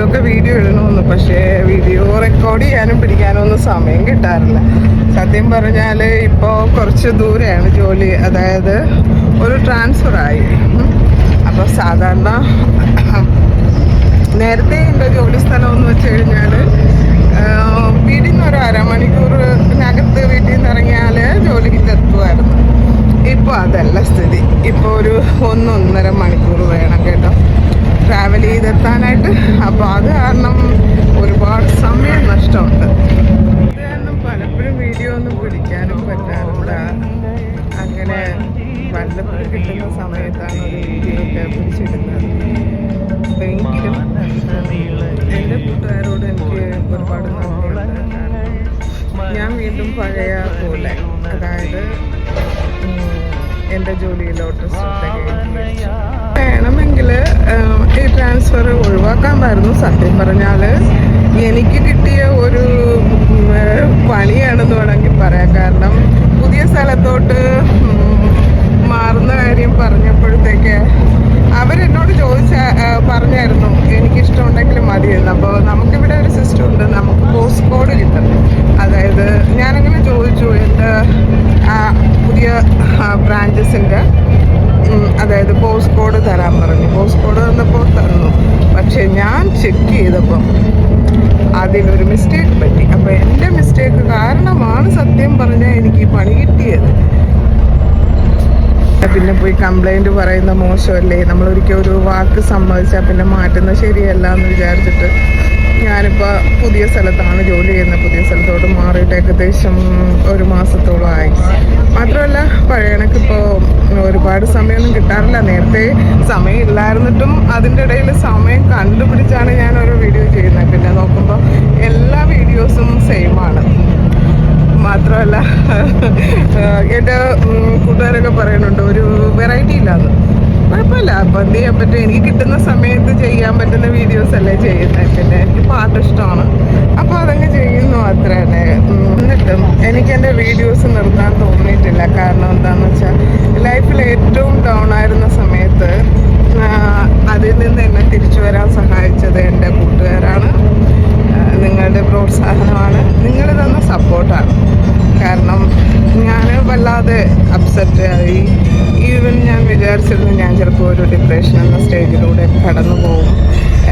എന്തെങ്കിലുമൊക്കെ വീഡിയോ ഇടണമെന്ന് പക്ഷേ video record ചെയ്യാനും പിടിക്കാനും ഒന്നും സമയം കിട്ടാറില്ല. സത്യം പറഞ്ഞാൽ ഇപ്പോൾ കുറച്ച് ദൂരെയാണ് ജോലി. അതായത് ഒരു ട്രാൻസ്ഫർ ആയി. അപ്പോൾ സാധാരണ നേരത്തെ എന്റെ ജോലി സ്ഥലം എന്ന് വെച്ച് കഴിഞ്ഞാൽ വീട്ടിൽ നിന്ന് ഒരു അരമണിക്കൂറിനകത്ത് വീട്ടിൽ നിന്ന് ഇറങ്ങിയാൽ ജോലിക്ക് എത്തുമായിരുന്നു ഇപ്പോൾ അതല്ല സ്ഥിതി. ഇപ്പോൾ ഒരു ഒന്നൊന്നര മണിക്കൂർ വേണം കേട്ടോ. ട്രാവൽ ചെയ്തെത്താനായിട്ട്. അപ്പോൾ അത് കാരണം ഒരുപാട് സമയം നഷ്ടമുണ്ട്. അത് കാരണം പലപ്പോഴും വീഡിയോ ഒന്നും പിടിക്കാനും പറ്റാറില്ല അങ്ങനെ വല്ലപ്പോഴും കിട്ടുന്ന സമയത്താണ് വീഡിയോ ഒക്കെ പിടിച്ചിടുന്നത്. എങ്കിലും എന്റെ കൂട്ടുകാരോട് എനിക്ക് ഒരുപാട് നന്ദിയുണ്ട്. ഞാൻ വീണ്ടും പഴയ പോലെ അതായത് എന്റെ ജോലിയിലോട്ട്. വേണമെങ്കിൽ ട്രാൻസ്ഫർ ഒഴിവാക്കാമായിരുന്നു സത്യം പറഞ്ഞാൽ എനിക്ക് കിട്ടിയ ഒരു പണിയാണെന്ന് വേണമെങ്കിൽ പറയാം. കാരണം പുതിയ സ്ഥലത്തോട്ട് മാറുന്ന കാര്യം പറഞ്ഞപ്പോഴത്തേക്ക് അവരെന്നോട് ചോദിച്ച ആ, പറഞ്ഞായിരുന്നു എനിക്കിഷ്ടമുണ്ടെങ്കിൽ മതിയെന്ന് അപ്പോൾ നമുക്കിവിടെ ഒരു സിസ്റ്റം ഉണ്ട് നമുക്ക് പോസ്റ്റ് കോഡ് കിട്ടും അതായത് ഞാനങ്ങനെ ചോദിച്ചു എന്റെ ആ, പുതിയ ബ്രാഞ്ചസിന്റെ അതായത് പോസ്റ്റ് കോഡ് തരാൻ പറഞ്ഞു പോസ്റ്റ് കോഡ് തന്നപ്പോൾ തന്നു പക്ഷെ ഞാൻ ചെക്ക് ചെയ്തപ്പം അതിലൊരു മിസ്റ്റേക്ക് പറ്റി. അപ്പോൾ എന്റെ മിസ്റ്റേക്ക് കാരണമാണ് സത്യം പറഞ്ഞാൽ എനിക്ക് പണി കിട്ടിയത്. പിന്നെ പോയി കംപ്ലൈന്റ് പറയുന്ന മോശമല്ലേ? നമ്മൾ ഒരിക്കൽ ഒരു വാക്ക് സമ്മതിച്ചാൽ പിന്നെ മാറ്റുന്നത് ശരിയല്ല എന്ന് വിചാരിച്ചിട്ട് സ്ഥലത്താണ് ജോലി ചെയ്യുന്നത്. പുതിയ സ്ഥലത്തോട്ട് മാറിയിട്ട് ഏകദേശം ഒരു മാസത്തോളമായി മാത്രമല്ല പഴയ ഒരുപാട് സമയമൊന്നും കിട്ടാറില്ല. നേരത്തെ സമയം ഇല്ലായിരുന്നിട്ടും അതിന്റെ ഇടയിൽ സമയം കണ്ടുപിടിച്ചാണ് ഞാൻ ഓരോ വീഡിയോ ചെയ്യുന്നത്. പിന്നെ നോക്കുമ്പോൾ എല്ലാ വീഡിയോസും സെയിം ആണ് മാത്രമല്ല എന്റെ ഉം, കൂട്ടുകാരൊക്കെ പറയുന്നുണ്ട് ഒരു വെറൈറ്റി ഇല്ലാന്ന് കുഴപ്പമില്ല അപ്പം എന്ത് ചെയ്യാൻ പറ്റും. എനിക്ക് കിട്ടുന്ന സമയത്ത് ചെയ്യാൻ പറ്റുന്ന വീഡിയോസ് അല്ലേ ചെയ്യുന്നത് പിന്നെ എനിക്ക് പാട്ട് ഇഷ്ടമാണ്. അപ്പോൾ അതങ്ങ് ചെയ്യുന്നു അത്ര തന്നെ എന്നിട്ടും എനിക്ക് എന്റെ വീഡിയോസ് നിർത്താൻ തോന്നിയിട്ടില്ല. കാരണം എന്താണെന്ന് വെച്ചാൽ ലൈഫിൽ ഏറ്റവും ഡൗൺ ആയിരുന്ന സമയത്ത് അതിൽ നിന്ന് എന്നെ തിരിച്ചു വരാൻ സഹായിച്ചത് എന്റെ കൂട്ടുകാരാണ്. നിങ്ങളുടെ പ്രോത്സാഹനമാണ്. നിങ്ങൾ തന്ന സപ്പോർട്ടാണ് കാരണം ഞാൻ വല്ലാതെ അപ്സെറ്റ് ആയി. വിചാരിച്ചിരുന്നു ഞാൻ ചിലപ്പോൾ ഒരു ഡിപ്രഷൻ എന്ന സ്റ്റേജിലൂടെ കടന്നു പോകും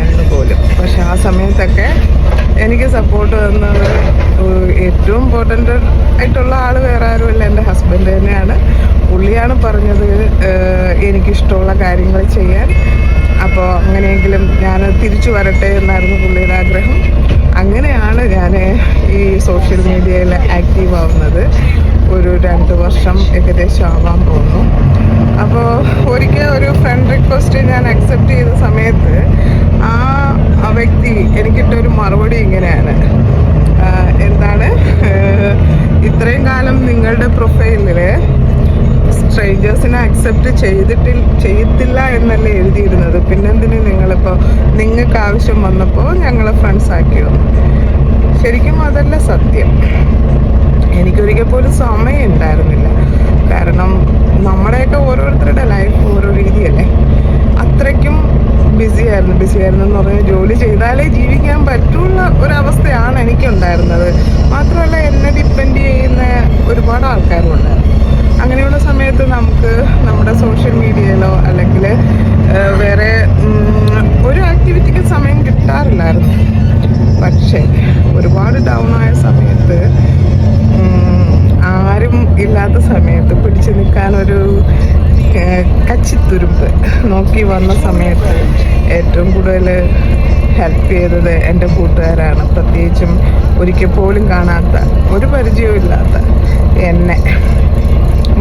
എന്ന് പോലും. പക്ഷെ ആ സമയത്തൊക്കെ എനിക്ക് സപ്പോർട്ട് തന്നത് ഏറ്റവും ഇമ്പോർട്ടന്റ് ആയിട്ടുള്ള ആൾ വേറെ ആരുമല്ല എന്റെ ഹസ്ബൻഡ് തന്നെയാണ്. പുള്ളിയാണ് പറഞ്ഞത് എനിക്കിഷ്ടമുള്ള കാര്യങ്ങൾ ചെയ്യാൻ. അപ്പോൾ അങ്ങനെയെങ്കിലും ഞാൻ തിരിച്ചു വരട്ടെ എന്നായിരുന്നു പുള്ളിയുടെ ആഗ്രഹം. അങ്ങനെയാണ് ഞാൻ ഈ സോഷ്യൽ മീഡിയയിൽ ആക്റ്റീവ് ആവുന്നത്. ഒരു രണ്ട് വർഷം ഏകദേശം ആവാൻ പോകുന്നു. അപ്പോൾ ഒരിക്കൽ ഒരു ഫ്രണ്ട് റിക്വസ്റ്റ് ഞാൻ അക്സെപ്റ്റ് ചെയ്ത സമയത്ത് ആ വ്യക്തി എനിക്കിട്ടൊരു മറുപടി ഇങ്ങനെയാണ്. എന്താണ്? ഇത്രയും കാലം നിങ്ങളുടെ പ്രൊഫൈലിൽ സ്ട്രേഞ്ചേഴ്സിനെ അക്സെപ്റ്റ് ചെയ്തിട്ടി ചെയ്യത്തില്ല എന്നല്ലേ എഴുതിയിരുന്നത്? പിന്നെന്തിന് നിങ്ങളിപ്പോൾ നിങ്ങൾക്ക് ആവശ്യം വന്നപ്പോൾ ഞങ്ങളെ ഫ്രണ്ട്സ് ആക്കിയോ ശരിക്കും അതല്ല സത്യം. എനിക്കൊരിക്കൽ പോലും സമയം ഉണ്ടായിരുന്നില്ല കാരണം നമ്മുടെയൊക്കെ ഓരോരുത്തരുടെ ലൈഫ് ഓരോ രീതിയല്ലേ. അത്രയ്ക്കും ബിസി ആയിരുന്നു. ബിസി ആയിരുന്നു എന്ന് പറഞ്ഞാൽ ജോലി ചെയ്താലേ ജീവിക്കാൻ പറ്റുള്ള ഒരവസ്ഥയാണ് എനിക്കുണ്ടായിരുന്നത്. മാത്രമല്ല എന്നെ ഡിപ്പെൻഡ് ചെയ്യുന്ന ഒരുപാട് ആൾക്കാരും ഉണ്ടായിരുന്നു അങ്ങനെയുള്ള സമയത്ത് നമുക്ക് നമ്മുടെ സോഷ്യൽ മീഡിയയിലോ സമയത്ത് ഏറ്റവും കൂടുതൽ ഹെൽപ്പ് ചെയ്തത് എന്റെ കൂട്ടുകാരാണ്. പ്രത്യേകിച്ചും ഒരിക്കൽ പോലും കാണാത്ത ഒരു പരിചയവും ഇല്ലാത്ത എന്നെ.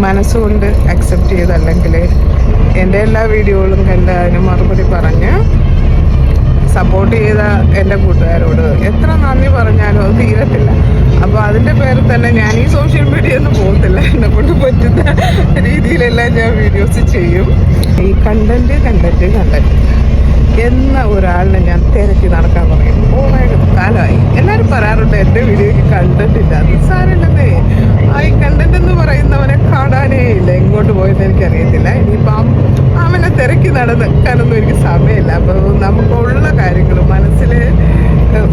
മനസ്സുകൊണ്ട് അക്സെപ്റ്റ് ചെയ്തല്ലെങ്കിൽ എന്റെ എല്ലാ വീഡിയോകളും കണ്ട് അതിന് മറുപടി പറഞ്ഞ് സപ്പോർട്ട് ചെയ്ത എന്റെ കൂട്ടുകാരോട് എത്ര നന്ദി പറഞ്ഞാലും അത് തീരത്തില്ല. അപ്പോൾ അതിന്റെ പേരിൽ തന്നെ ഞാൻ ഈ സോഷ്യൽ മീഡിയ ഒന്നും പോകത്തില്ല. എന്നെ കൊണ്ട് പറ്റുന്ന രീതിയിലെല്ലാം ഞാൻ വീഡിയോസ് ചെയ്യും. ഈ കണ്ടന്റ് കണ്ടന്റ് കണ്ടന്റ് എന്ന ഒരാളിനെ ഞാൻ തിരക്കി നടക്കാൻ പറയും ഓണേ കാലമായി എല്ലാവരും പറയാറുണ്ട് എന്റെ വീഡിയോയ്ക്ക് കണ്ടന്റ് ഇല്ല നിസ്സാരല്ലെന്നേ ആ ഈ കണ്ടന്റ് എന്ന് പറയുന്നവനെ കാണാനേ ഇല്ല എങ്ങോട്ട് പോയെന്ന് എനിക്കറിയത്തില്ല ഇനിയിപ്പം അവനെ തിരക്കി നടക്കാനൊന്നും എനിക്ക് സമയമില്ല അപ്പോൾ നമുക്കുള്ള കാര്യങ്ങൾ മനസ്സിൽ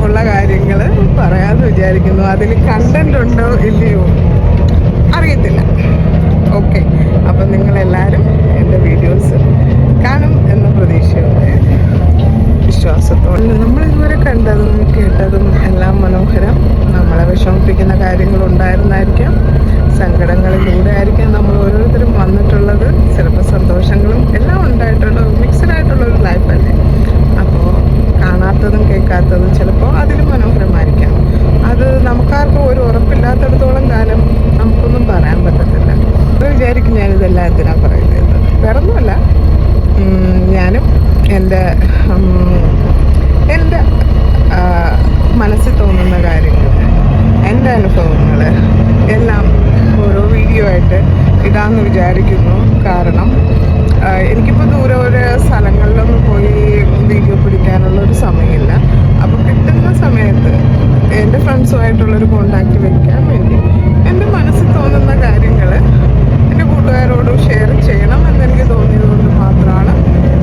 ഉള്ള കാര്യങ്ങൾ പറയാമെന്ന് വിചാരിക്കുന്നു. അതിൽ കണ്ടന്റ് ഉണ്ടോ ഇല്ലയോ? അറിയത്തില്ല. ഓക്കെ അപ്പം നിങ്ങളെല്ലാവരും എന്റെ വീഡിയോസ് കാണും എന്ന പ്രതീക്ഷയോടെ വിശ്വാസത്തോടെ. നമ്മൾ ഇതുവരെ കണ്ടതും കേട്ടതും എല്ലാം മനോഹരം. നമ്മളെ വിഷമിപ്പിക്കുന്ന കാര്യങ്ങൾ ഉണ്ടായിരുന്നായിരിക്കാം. സങ്കടങ്ങളിലൂടെ ആയിരിക്കാം നമ്മൾ ഓരോരുത്തരും വന്നിട്ടുള്ളത്. ചിലപ്പോൾ സന്തോഷങ്ങളും എല്ലാം ഉണ്ടായിട്ടുള്ള മിക്സഡ് ആയിട്ടുള്ള ഒരു ലൈഫല്ലേ അപ്പോൾ കാണാത്തതും കേൾക്കാത്തതും ചിലപ്പോൾ അതിലും മനോഹരമായിരിക്കാം. അത് നമുക്കാർക്കും ഒരു ഉറപ്പില്ലാത്തടത്തോളം കാലം നമുക്കൊന്നും പറയാൻ പറ്റത്തില്ല. അത് വിചാരിക്കും ഞാനിതെല്ലാം എന്തിനാ പറയുന്നത് വേറൊന്നുമല്ല. ഞാനും എന്റെ എന്റെ മനസ്സിൽ തോന്നുന്ന കാര്യങ്ങൾ എന്റെ അനുഭവങ്ങൾ എല്ലാം ഓരോ വീഡിയോ ആയിട്ട് ഇടാമെന്ന് വിചാരിക്കുന്നു. കാരണം എനിക്കിപ്പോൾ ദൂരെ ഒരു സ്ഥലങ്ങളിലൊന്നും പോയി വീഡിയോ പിടിക്കാനുള്ള ഒരു സമയമില്ല. അപ്പോൾ കിട്ടുന്ന സമയത്ത് എന്റെ ഫ്രണ്ട്സുമായിട്ടുള്ളൊരു കോണ്ടാക്റ്റ് വയ്ക്കാൻ വേണ്ടി എന്റെ മനസ്സിൽ തോന്നുന്ന കാര്യങ്ങൾ എന്റെ കൂട്ടുകാരോടും ഷെയർ ചെയ്യണം എന്നെനിക്ക് തോന്നിയത് കൊണ്ട് മാത്രമാണ്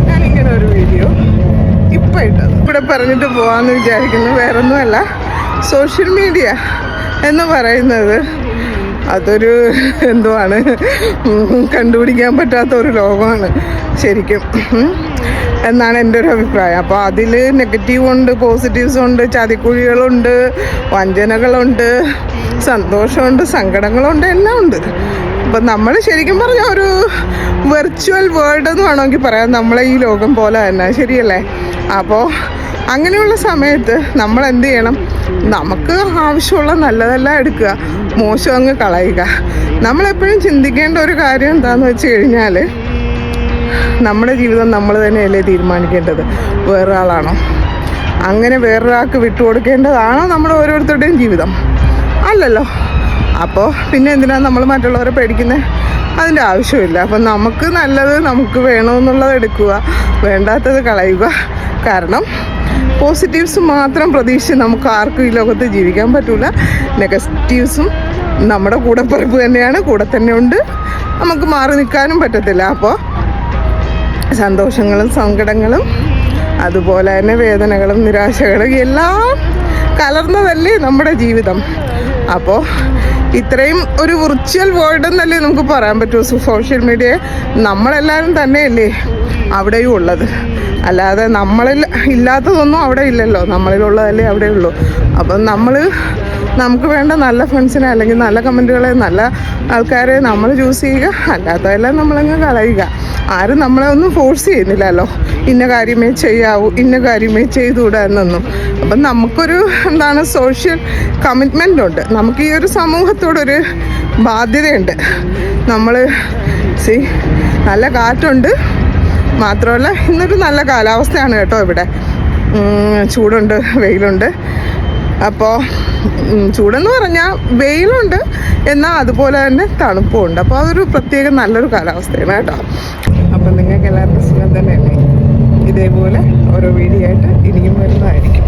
ഞാനിങ്ങനെ ഒരു വീഡിയോ ഇപ്പം ഇട്ടത്. ഇവിടെ പറഞ്ഞിട്ട് പോകാമെന്ന് വിചാരിക്കുന്നു. വേറൊന്നുമല്ല. സോഷ്യൽ മീഡിയ എന്ന് പറയുന്നത് അതൊരു എന്തുവാണ്? കണ്ടുപിടിക്കാൻ പറ്റാത്ത ഒരു ലോകമാണ്. ശരിക്കും. എന്നാണ് എന്റെ ഒരു അഭിപ്രായം. അപ്പോൾ അതിൽ നെഗറ്റീവ് ഉണ്ട് പോസിറ്റീവ്സ് ഉണ്ട് ചതിക്കുഴികളുണ്ട് വഞ്ചനകളുണ്ട് സന്തോഷമുണ്ട് സങ്കടങ്ങളുണ്ട് എല്ലാം ഉണ്ട്. അപ്പം നമ്മൾ ശരിക്കും പറഞ്ഞ ഒരു വെർച്വൽ വേൾഡ് എന്ന് വേണമെങ്കിൽ പറയാം. നമ്മളെ ഈ ലോകം പോലെ തന്നെ ശരിയല്ലേ? അപ്പോൾ അങ്ങനെയുള്ള സമയത്ത് നമ്മൾ എന്ത് ചെയ്യണം? നമുക്ക് ആവശ്യമുള്ള നല്ലതെല്ലാം എടുക്കുക മോശം അങ്ങ് കളയുക. നമ്മളെപ്പോഴും ചിന്തിക്കേണ്ട ഒരു കാര്യം എന്താണെന്ന് വെച്ച് കഴിഞ്ഞാൽ നമ്മുടെ ജീവിതം നമ്മൾ തന്നെയല്ലേ തീരുമാനിക്കേണ്ടത്? വേറൊരാളാണോ? അങ്ങനെ വേറൊരാൾക്ക് വിട്ടുകൊടുക്കേണ്ടതാണോ നമ്മുടെ ഓരോരുത്തരുടെയും ജീവിതം? അല്ലല്ലോ. അപ്പോൾ പിന്നെ എന്തിനാണ് നമ്മൾ മറ്റുള്ളവരെ പേടിക്കുന്നത് അതിന്റെ ആവശ്യമില്ല. അപ്പം നമുക്ക് നല്ലത് നമുക്ക് വേണമെന്നുള്ളത് എടുക്കുക. വേണ്ടാത്തത് കളയുക. കാരണം പോസിറ്റീവ്സ് മാത്രം പ്രതീക്ഷിച്ച് നമുക്ക് ആർക്കും ഈ ലോകത്ത് ജീവിക്കാൻ പറ്റില്ല നെഗറ്റീവ്സും നമ്മുടെ കൂടെ പിറപ്പ് തന്നെയാണ്. കൂടെ തന്നെ ഉണ്ട്. നമുക്ക് മാറി നിൽക്കാനും പറ്റത്തില്ല. അപ്പോൾ സന്തോഷങ്ങളും സങ്കടങ്ങളും അതുപോലെ തന്നെ വേദനകളും നിരാശകളും എല്ലാം കലർന്നതല്ലേ നമ്മുടെ ജീവിതം. അപ്പോൾ ഇത്രയും ഒരു വിർച്വൽ വേൾഡ് എന്നല്ലേ നമുക്ക് പറയാൻ പറ്റൂ. സോഷ്യൽ മീഡിയ നമ്മളെല്ലാവരും തന്നെയല്ലേ അവിടെയും ഉള്ളത്. അല്ലാതെ നമ്മളിൽ ഇല്ലാത്തതൊന്നും അവിടെ ഇല്ലല്ലോ. നമ്മളിലുള്ളതല്ലേ അവിടെ ഉള്ളൂ അപ്പം നമ്മൾ നമുക്ക് വേണ്ട നല്ല ഫ്രണ്ട്സിനെ അല്ലെങ്കിൽ നല്ല കമന്റുകളെ നല്ല ആൾക്കാരെ നമ്മൾ ചൂസ് ചെയ്യുക. അല്ലാത്തതെല്ലാം നമ്മളങ്ങ് കളയുക. ആരും നമ്മളെ ഒന്നും ഫോഴ്സ് ചെയ്യുന്നില്ലല്ലോ. ഇന്ന കാര്യമേ ചെയ്യാവൂ ഇന്ന കാര്യമേ ചെയ്തുകൂടാ എന്നൊന്നും. അപ്പം നമുക്കൊരു എന്താണ് സോഷ്യൽ കമ്മിറ്റ്മെന്റ് ഉണ്ട്. നമുക്ക് ഈ ഒരു സമൂഹത്തോടൊരു ബാധ്യതയുണ്ട്. നമ്മൾ സി നല്ല കാറ്റുണ്ട്. മാത്രമല്ല ഇന്നൊരു നല്ല കാലാവസ്ഥയാണ് കേട്ടോ ഇവിടെ. ചൂടുണ്ട് വെയിലുണ്ട്. അപ്പോൾ ചൂടെന്ന് പറഞ്ഞാൽ വെയിലുണ്ട്. എന്നാൽ അതുപോലെ തന്നെ തണുപ്പുണ്ട്. അപ്പോൾ അതൊരു പ്രത്യേക നല്ലൊരു കാലാവസ്ഥയാണ് കേട്ടോ. അപ്പം നിങ്ങൾക്ക് എല്ലാവർക്കും സുഖം തന്നെയല്ലേ? ഇതേപോലെ ഓരോ വീഡിയോ ആയിട്ട് ഇനിയും വരുന്നതായിരിക്കും.